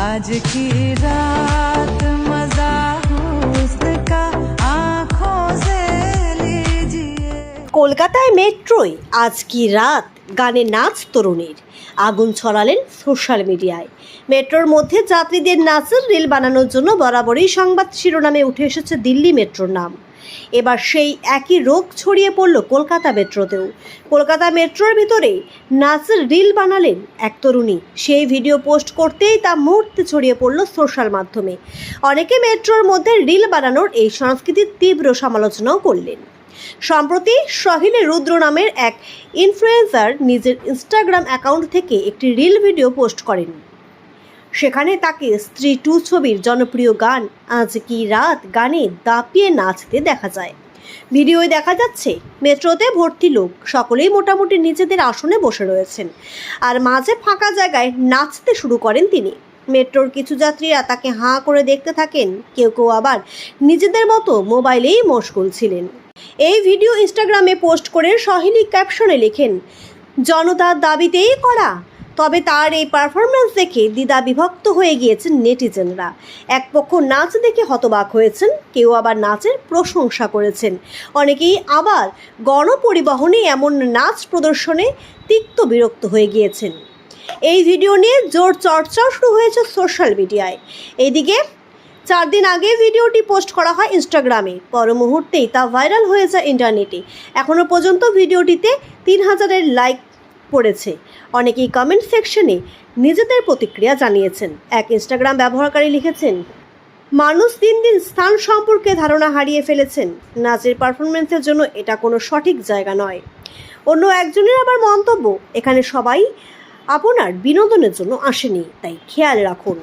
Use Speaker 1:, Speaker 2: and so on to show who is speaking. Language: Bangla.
Speaker 1: आज की रात मजा हुस्न का आंखों से लीजिए
Speaker 2: কলকাতায় মেট্রোয় আজ কি রাত গানে নাচ তরুণীর আগুন ছড়ালেন সোশ্যাল মিডিয়ায় মেট্রোর মধ্যে যাত্রীদের নাচের রিল বানানোর জন্য বরাবরই সংবাদ শিরোনামে উঠে এসেছে দিল্লি মেট্রোর নাম এবার সেই একই রোগ ছড়িয়ে পড়ল কলকাতা মেট্রোতেও। কলকাতা মেট্রোর ভিতরে নাচের রিল বানালেন এক তরুণী। সেই ভিডিও পোস্ট করতেই তা মুহূর্তে ছড়িয়ে পড়ল সোশ্যাল মাধ্যমে। অনেকে মেট্রোর মধ্যে রিল বানানোর এই সংস্কৃতির তীব্র সমালোচনাও করলেন। সম্প্রতি সহিলে রুদ্র নামের এক ইনফ্লুয়েন্সার নিজের ইনস্টাগ্রাম অ্যাকাউন্ট থেকে একটি রিল ভিডিও পোস্ট করেন। সেখানে তাকে স্ত্রী টু ছবির জনপ্রিয় গান আজ কি রাত গানে দাপিয়ে নাচতে দেখা যায়। ভিডিওয় দেখা যাচ্ছে, মেট্রোতে ভর্তি লোক, সকলেই মোটামুটি নিজেদের আসনে বসে রয়েছেন। আর মাঝে ফাঁকা জায়গায় নাচতে শুরু করেন তিনি। মেট্রোর কিছু যাত্রীরা তাকে হাঁ করে দেখতে থাকেন, কেউ কেউ আবার নিজেদের মতো মোবাইলেই মশগুল ছিলেন। এই ভিডিও ইনস্টাগ্রামে পোস্ট করে সহিনী ক্যাপশনে লেখেন, জনতার দাবিতেই করা তবে তার এই পারফরমেন্স দেখে দ্বিধা বিভক্ত হয়ে গিয়েছেন নেটিজেনরা। এক পক্ষ নাচ দেখে হতবাক হয়েছেন, কেউ আবার নাচের প্রশংসা করেছেন। অনেকেই আবার গণপরিবহনে এমন নাচ প্রদর্শনে তিক্ত বিরক্ত হয়ে গিয়েছেন। এই ভিডিও নিয়ে জোর চর্চা শুরু হয়েছে সোশ্যাল মিডিয়ায় এইদিকে চার দিন আগে ভিডিওটি পোস্ট করা হয় ইনস্টাগ্রামে পর মুহূর্তেই তা ভাইরাল হয়ে যায় ইন্টারনেটে এখনও পর্যন্ত ভিডিওটিতে তিন হাজারের লাইক পড়েছে। অনেকেই কমেন্ট সেকশনে নিজেদের প্রতিক্রিয়া জানিয়েছেন। এক ইনস্টাগ্রাম ব্যবহারকারী লিখেছেন, মানুষ দিন দিন স্থান সম্পর্কে ধারণা হারিয়ে ফেলেছেন। নাচের পারফরমেন্সের জন্য এটা কোনো সঠিক জায়গা নয়। অন্য একজনের আবার মন্তব্য, এখানে সবাই আপনার বিনোদনের জন্য আসেনি, তাই খেয়াল রাখুন।